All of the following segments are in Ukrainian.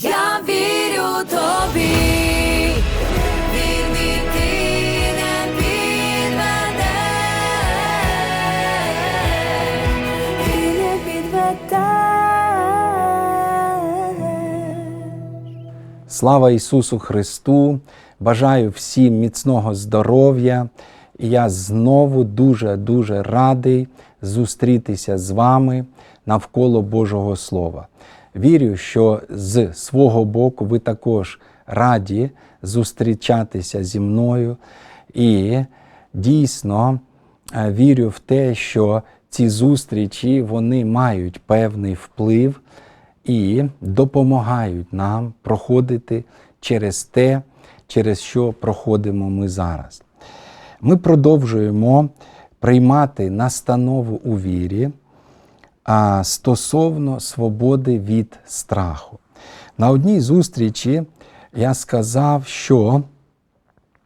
Я вірю тобі. Слава Ісусу Христу! Бажаю всім міцного здоров'я. І я знову дуже-дуже радий зустрітися з вами навколо Божого Слова. Вірю, що з свого боку ви також раді зустрічатися зі мною. І дійсно е, вірю в те, що ці зустрічі вони мають певний вплив і допомагають нам проходити через те, через що проходимо ми зараз. Ми продовжуємо приймати настанову у вірі стосовно свободи від страху. На одній зустрічі я сказав, що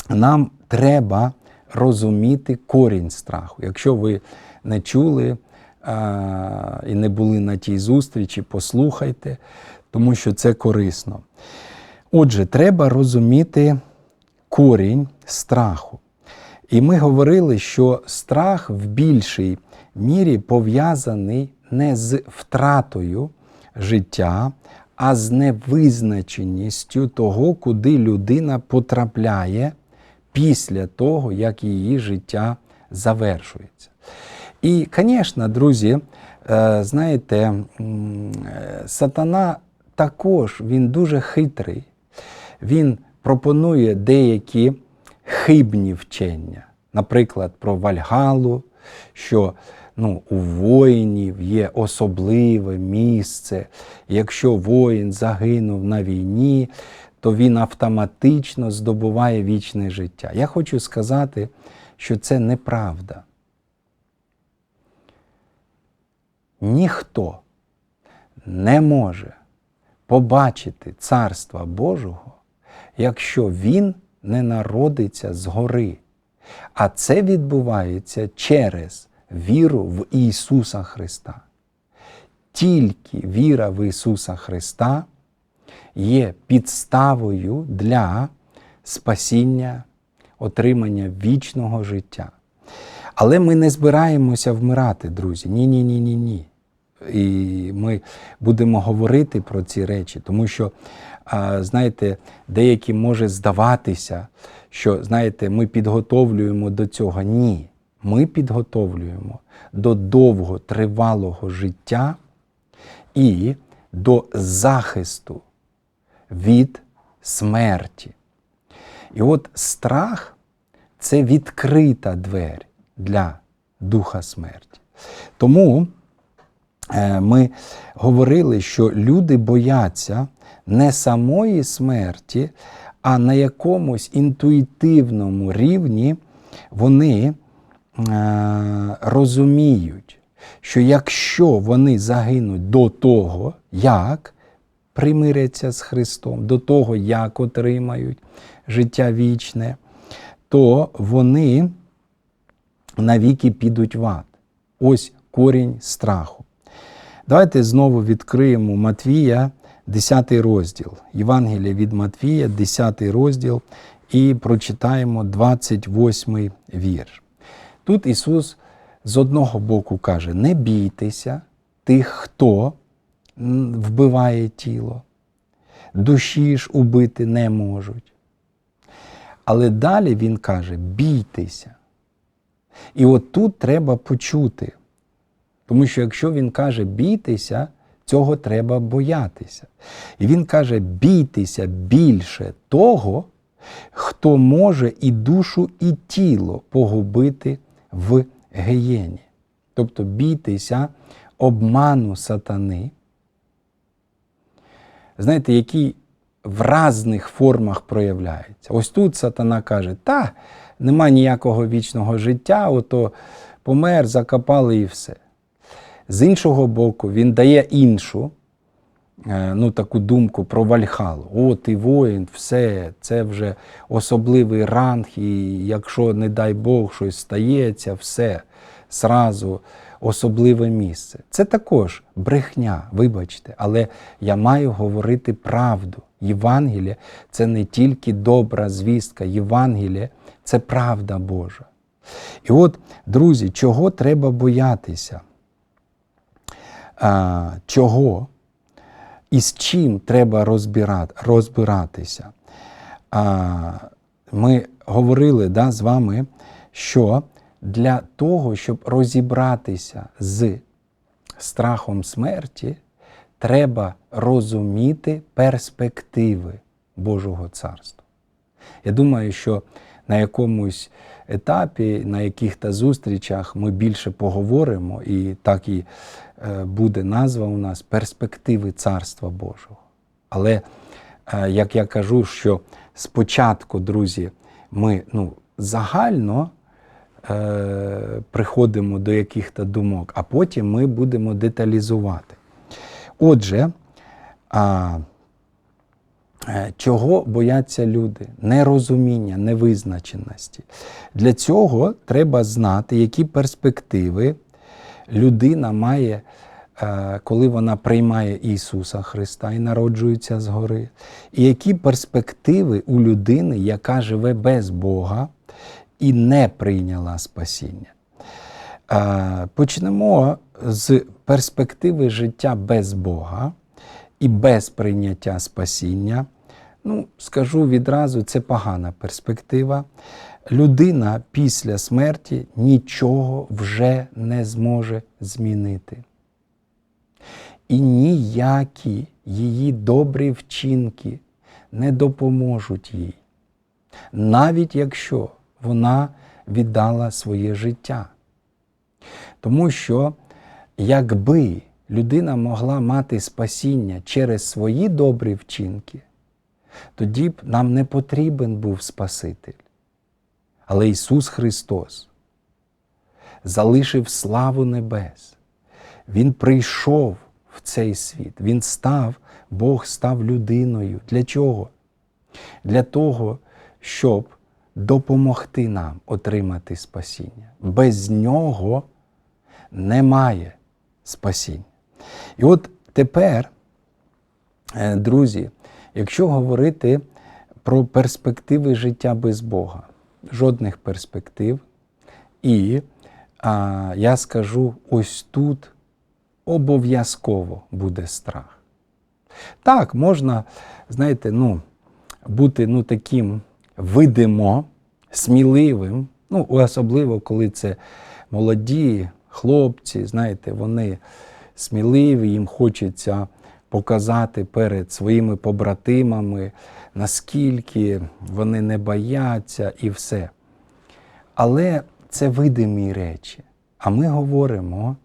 нам треба розуміти корінь страху. Якщо ви не чули а, і не були на тій зустрічі, послухайте, тому що це корисно. Отже, треба розуміти корінь страху. І ми говорили, що страх в більшій мірі пов'язаний не з втратою життя, а з невизначеністю того, куди людина потрапляє після того, як її життя завершується. І, звісно, друзі, е, знаєте, е, сатана також він дуже хитрий. Він пропонує деякі хибні вчення, наприклад, про Вальгалу, що ну, у воїнів є особливе місце. Якщо воїн загинув на війні, то він автоматично здобуває вічне життя. Я хочу сказати, що це неправда. Ніхто не може побачити Царства Божого, якщо він не народиться згори. А це відбувається через віру в Ісуса Христа. Тільки віра в Ісуса Христа є підставою для спасіння, отримання вічного життя. Але ми не збираємося вмирати, друзі. Ні, ні, ні, ні, ні. І ми будемо говорити про ці речі, тому що, знаєте, деяким може здаватися, що знаєте, ми підготовлюємо до цього. Ні. Ми підготовлюємо до довготривалого життя і до захисту від смерті. І от страх це відкрита двері для духа смерті. Тому е, ми говорили, що люди бояться не самої смерті, а на якомусь інтуїтивному рівні вони розуміють, що якщо вони загинуть до того, як примиряться з Христом, до того, як отримають життя вічне, то вони навіки підуть в ад. Ось корінь страху. Давайте знову відкриємо Матвія, 10 розділ. Євангелія від Матвія, 10 розділ, і прочитаємо 28 вірш. Тут Ісус з одного боку каже: не бійтеся тих, хто вбиває тіло, душі ж убити не можуть. Але далі Він каже: бійтеся. І от тут треба почути. Тому що якщо він каже бійтеся, цього треба боятися. І він каже: бійтеся більше того, хто може і душу, і тіло погубити в геєні. Тобто бійтеся обману сатани, знаєте, який в різних формах проявляється. Ось тут сатана каже, та нема ніякого вічного життя, ото помер, закопали і все. З іншого боку, він дає іншу ну, таку думку про Вальхалу. О, ти воїн, все, це вже особливий ранг, і якщо, не дай Бог, щось стається, все, сразу особливе місце. Це також брехня, вибачте, але я маю говорити правду. Євангеліє це не тільки добра звістка, Євангеліє це правда Божа. І от, друзі, чого треба боятися? А, чого і з чим треба розбирати, розбиратися? А, ми говорили да, з вами, що для того, щоб розібратися з страхом смерті, треба розуміти перспективи Божого царства. Я думаю, що на якомусь етапі, на яких-то зустрічах ми більше поговоримо, і так і е, буде назва у нас перспективи Царства Божого. Але, е, як я кажу, що спочатку, друзі, ми ну, загально е, приходимо до яких-то думок, а потім ми будемо деталізувати. Отже, а, чого бояться люди? Нерозуміння, невизначеності. Для цього треба знати, які перспективи людина має, е, коли вона приймає Ісуса Христа і народжується згори, і які перспективи у людини, яка живе без Бога і не прийняла спасіння. Е, Почнемо з перспективи життя без Бога і без прийняття спасіння. Ну, скажу відразу, це погана перспектива. Людина після смерті нічого вже не зможе змінити. І ніякі її добрі вчинки не допоможуть їй, навіть якщо вона віддала своє життя. Тому що якби людина могла мати спасіння через свої добрі вчинки, тоді б нам не потрібен був Спаситель. Але Ісус Христос залишив славу небес. Він прийшов в цей світ. Він став, Бог став людиною. Для чого? Для того, щоб допомогти нам отримати спасіння. Без нього немає спасіння. І от тепер, е, друзі, якщо говорити про перспективи життя без Бога, жодних перспектив. І а, я скажу, ось тут обов'язково буде страх. Так, можна, знаєте, ну, бути ну, таким видимо, сміливим, ну, особливо, коли це молоді хлопці, знаєте, вони сміливі, їм хочеться показати перед своїми побратимами, наскільки вони не бояться і все. Але це видимі речі. А ми говоримо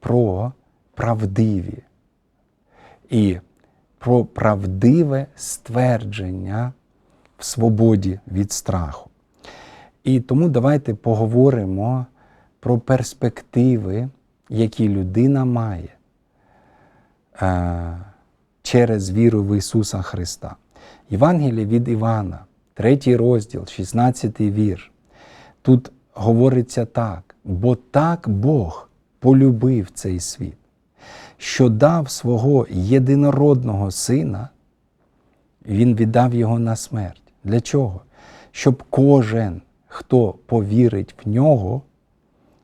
про правдиві і про правдиве ствердження в свободі від страху. І тому давайте поговоримо про перспективи, які людина має е, через віру в Ісуса Христа. Євангеліє від Івана, 3 розділ, 16 вірш. Тут говориться так, бо так Бог полюбив цей світ, що дав свого єдинородного сина, Він віддав його на смерть. Для чого? Щоб кожен, хто повірить в нього,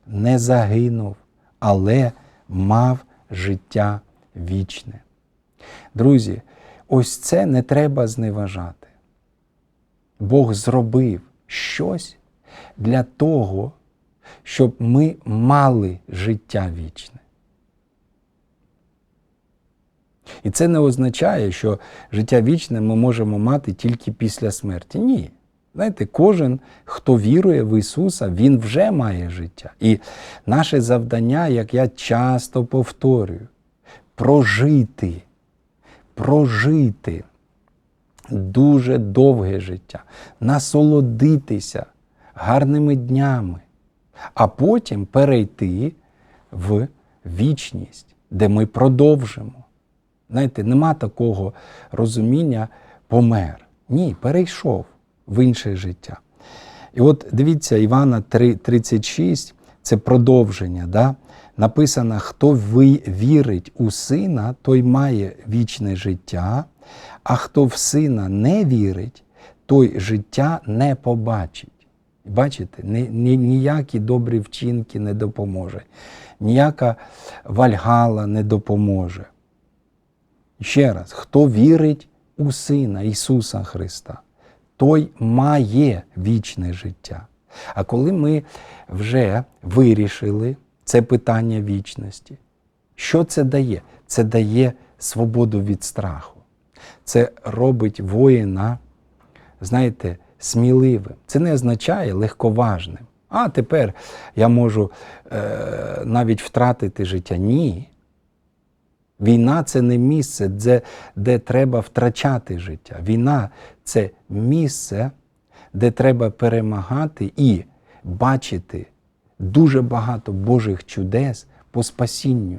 не загинув, але мав життя вічне. Друзі, ось це не треба зневажати. Бог зробив щось для того, щоб ми мали життя вічне. І це не означає, що життя вічне ми можемо мати тільки після смерті. Ні. Знаєте, кожен, хто вірує в Ісуса, Він вже має життя. І наше завдання, як я часто повторюю, прожити, прожити дуже довге життя, насолодитися гарними днями, а потім перейти в вічність, де ми продовжимо. Знаєте, нема такого розуміння помер. Ні, перейшов в інше життя. І от дивіться, Івана 3, 36 це продовження. Да? написано: хто вірить у сина, той має вічне життя, а хто в сина не вірить, той життя не побачить. Бачите, ні, ні, ніякі добрі вчинки не допоможе, ніяка вальгала не допоможе. Ще раз, хто вірить у Сина Ісуса Христа, той має вічне життя. А коли ми вже вирішили це питання вічності, що це дає? Це дає свободу від страху. Це робить воїна, знаєте, сміливим. Це не означає легковажним. А тепер я можу е, навіть втратити життя. Ні. Війна це не місце, де, де треба втрачати життя. Війна це місце, де треба перемагати і бачити дуже багато Божих чудес по спасінню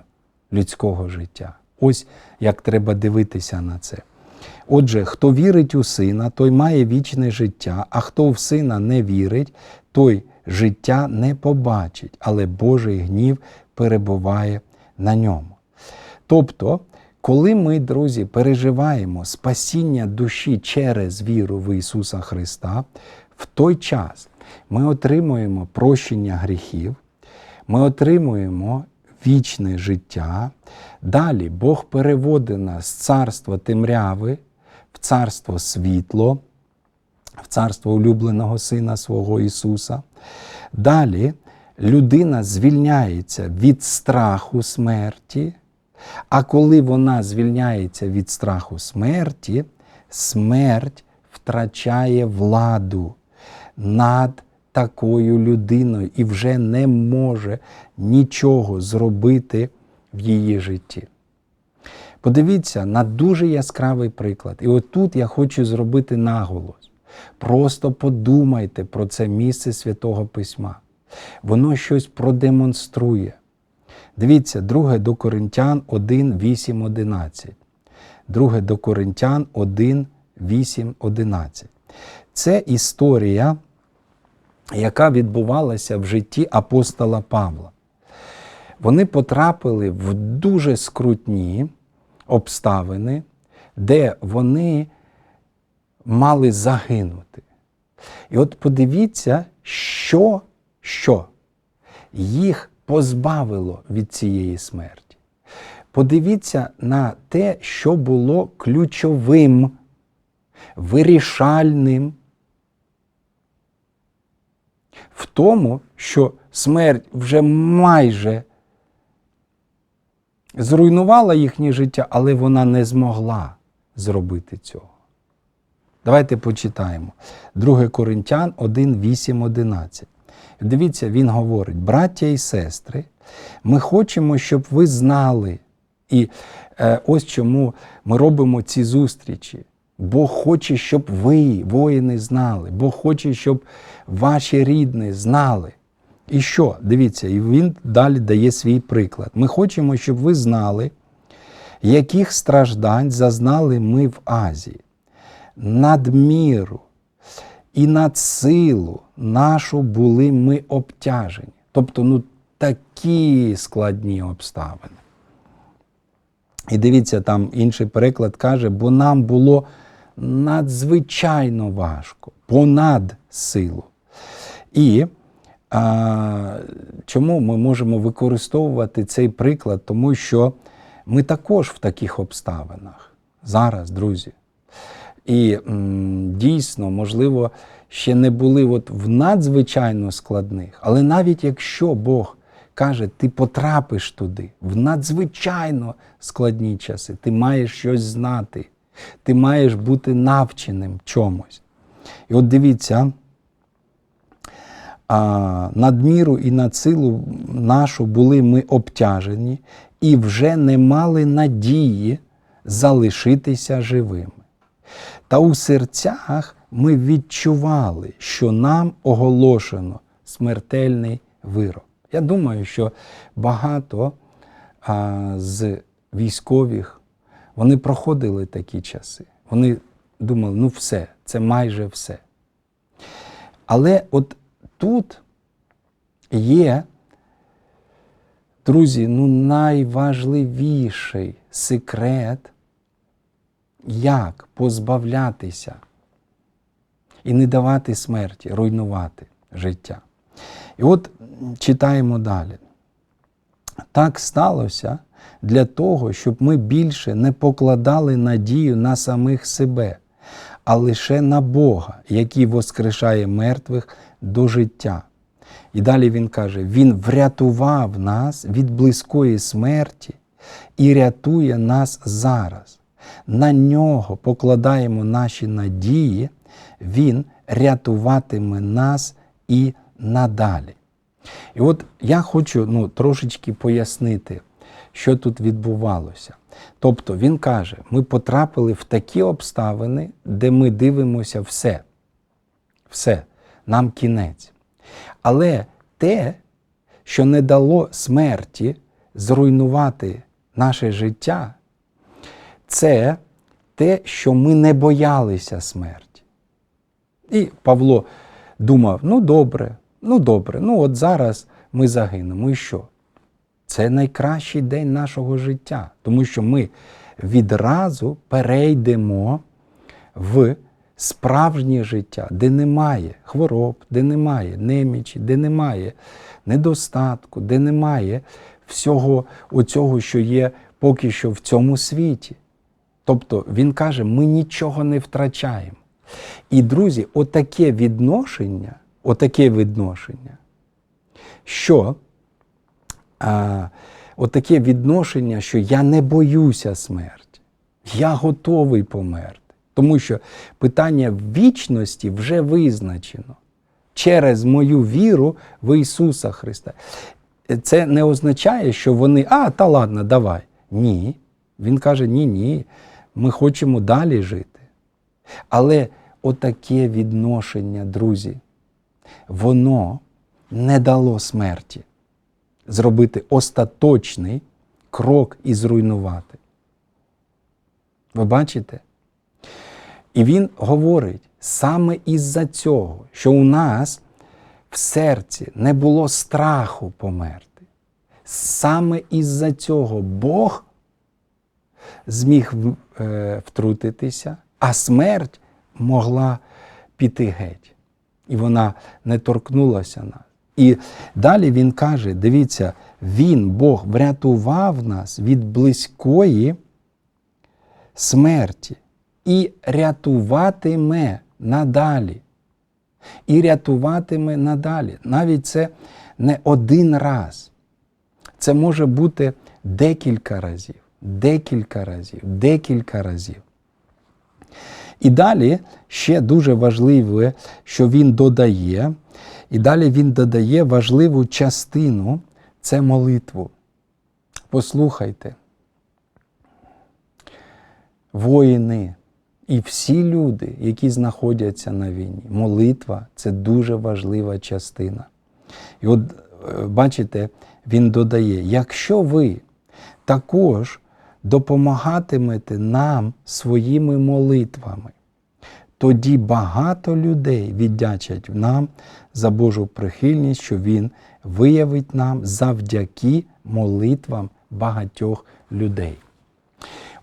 людського життя. Ось як треба дивитися на це. Отже, хто вірить у сина, той має вічне життя, а хто в сина не вірить, той життя не побачить, але Божий гнів перебуває на ньому. Тобто, коли ми, друзі, переживаємо спасіння душі через віру в Ісуса Христа, в той час ми отримуємо прощення гріхів, ми отримуємо вічне життя. Далі Бог переводить нас з царства темряви в царство світло, в царство улюбленого Сина свого Ісуса. Далі людина звільняється від страху смерті. А коли вона звільняється від страху смерті, смерть втрачає владу над такою людиною і вже не може нічого зробити в її житті. Подивіться на дуже яскравий приклад. І отут я хочу зробити наголос. Просто подумайте про це місце Святого Письма. Воно щось продемонструє. Дивіться, 2 до Коринтян 1, 8, 11. 2 до Коринтян 1, 8, 11. Це історія, яка відбувалася в житті апостола Павла. Вони потрапили в дуже скрутні обставини, де вони мали загинути. І от подивіться, що, що їх позбавило від цієї смерті. Подивіться на те, що було ключовим, вирішальним в тому, що смерть вже майже зруйнувала їхнє життя, але вона не змогла зробити цього. Давайте почитаємо. 2 Коринтян 1, 8, 11. Дивіться, він говорить: браття і сестри, ми хочемо, щоб ви знали. І е, ось чому ми робимо ці зустрічі. Бог хоче, щоб ви, воїни, знали. Бог хоче, щоб ваші рідні знали. І що? Дивіться, і він далі дає свій приклад. Ми хочемо, щоб ви знали, яких страждань зазнали ми в Азії. Надміру і над силу нашу були ми обтяжені. Тобто, ну, такі складні обставини. І дивіться, там інший переклад каже, бо нам було надзвичайно важко, понад силу. І а, чому ми можемо використовувати цей приклад? Тому що ми також в таких обставинах зараз, друзі. І дійсно, можливо, ще не були от в надзвичайно складних, але навіть якщо Бог каже, ти потрапиш туди в надзвичайно складні часи, ти маєш щось знати, ти маєш бути навченим чомусь. І от дивіться, надміру і над силу нашу були ми обтяжені і вже не мали надії залишитися живими. Та у серцях ми відчували, що нам оголошено смертельний вирок. Я думаю, що багато а, з військових вони проходили такі часи. Вони думали, ну все, це майже все. Але от тут є Друзі, ну найважливіший секрет, як позбавлятися і не давати смерті, руйнувати життя. І от читаємо далі. Так сталося для того, щоб ми більше не покладали надію на самих себе, а лише на Бога, який воскрешає мертвих до життя. І далі він каже: Він врятував нас від близької смерті і рятує нас зараз. На нього покладаємо наші надії, Він рятуватиме нас і надалі. І от я хочу ну, трошечки пояснити, що тут відбувалося. Тобто він каже, ми потрапили в такі обставини, де ми дивимося все. Все, нам кінець. Але те, що не дало смерті зруйнувати наше життя, це те, що ми не боялися смерті. І Павло думав: ну добре, ну добре, ну от зараз ми загинемо. І що? Це найкращий день нашого життя, тому що ми відразу перейдемо в справжнє життя, де немає хвороб, де немає немічі, де немає недостатку, де немає всього оцього, що є поки що в цьому світі. Тобто він каже, ми нічого не втрачаємо. І, друзі, отаке відношення, отаке відношення, що а, отаке відношення, що я не боюся смерті, я готовий померти. Тому що питання вічності вже визначено через мою віру в Ісуса Христа. Це не означає, що вони, а, та ладно, давай. Ні. Він каже: ні, ні, ми хочемо далі жити. Але отаке відношення, друзі, воно не дало смерті зробити остаточний крок і зруйнувати. Ви бачите? І він говорить саме із-за цього, що у нас в серці не було страху померти. Саме із-за цього Бог зміг е, втрутитися, а смерть могла піти геть. І вона не торкнулася нас. І далі він каже: дивіться, він, Бог, врятував нас від близької смерті і рятуватиме надалі. І рятуватиме надалі. Навіть це не один раз. Це може бути декілька разів, декілька разів, декілька разів. І далі ще дуже важливе, що він додає, і далі він додає важливу частину це молитву. Послухайте, воїни і всі люди, які знаходяться на війні, молитва це дуже важлива частина. І от е, бачите, він додає: якщо ви також допомагатимете нам своїми молитвами, тоді багато людей віддячать нам за Божу прихильність, що Він виявить нам завдяки молитвам багатьох людей.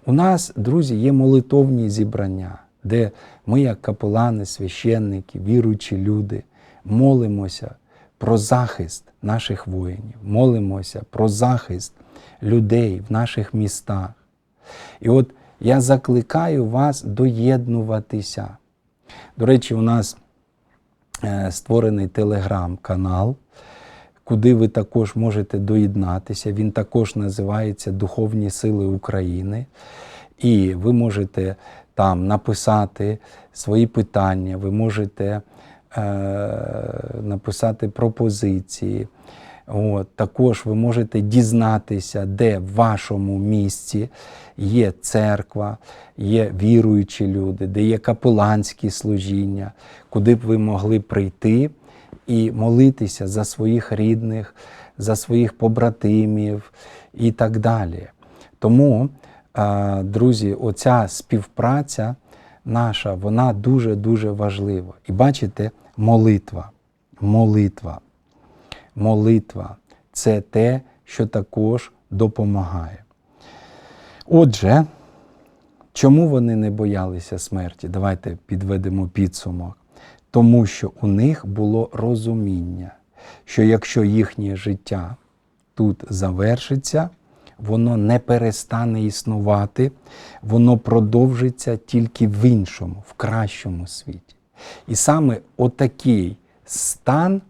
У нас, друзі, є молитовні зібрання, де ми, як капелани, священники, віруючі люди, молимося про захист наших воїнів, молимося про захист людей в наших містах. І от я закликаю вас доєднуватися. До речі, у нас е, створений телеграм-канал, куди ви також можете доєднатися. Він також називається Духовні Сили України. І ви можете там написати свої питання, ви можете е, написати пропозиції. От, також ви можете дізнатися, де в вашому місті є церква, є віруючі люди, де є капеланські служіння, куди б ви могли прийти і молитися за своїх рідних, за своїх побратимів і так далі. Тому, друзі, оця співпраця наша, вона дуже-дуже важлива. І бачите, молитва, молитва молитва це те, що також допомагає. Отже, чому вони не боялися смерті? Давайте підведемо підсумок. Тому що у них було розуміння, що якщо їхнє життя тут завершиться, воно не перестане існувати, воно продовжиться тільки в іншому, в кращому світі. І саме отакий стан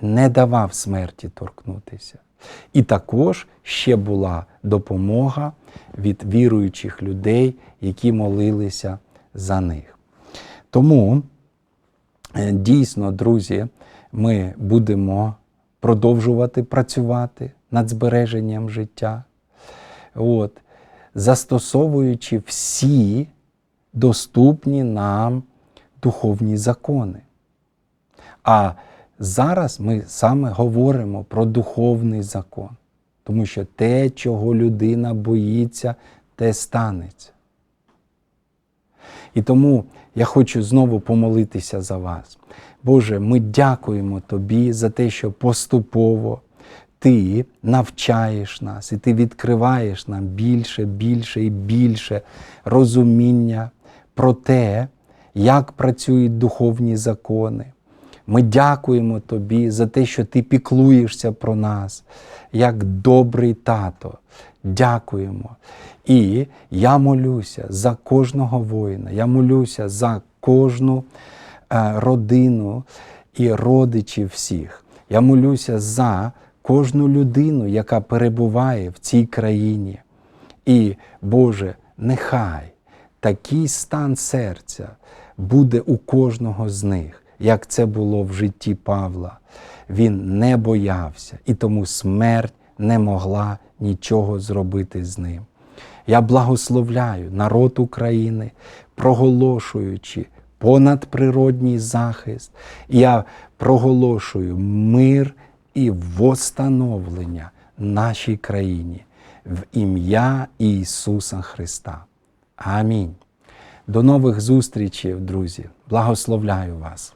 не давав смерті торкнутися. І також ще була допомога від віруючих людей, які молилися за них. Тому Е, Дійсно, друзі, ми будемо продовжувати працювати над збереженням життя, от, застосовуючи всі доступні нам духовні закони. А зараз ми саме говоримо про духовний закон, тому що те, чого людина боїться, те станеться. І тому я хочу знову помолитися за вас. Боже, ми дякуємо Тобі за те, що поступово Ти навчаєш нас і Ти відкриваєш нам більше, більше і більше розуміння про те, як працюють духовні закони. Ми дякуємо Тобі за те, що Ти піклуєшся про нас, як добрий тато. Дякуємо. І я молюся за кожного воїна, я молюся за кожну е, родину і родичів всіх. Я молюся за кожну людину, яка перебуває в цій країні. І, Боже, нехай такий стан серця буде у кожного з них, як це було в житті Павла. Він не боявся, і тому смерть не могла нічого зробити з ним. Я благословляю народ України, проголошуючи понадприродній захист. Я проголошую мир і восстановлення нашій країні в ім'я Ісуса Христа. Амінь. До нових зустрічей, друзі. Благословляю вас.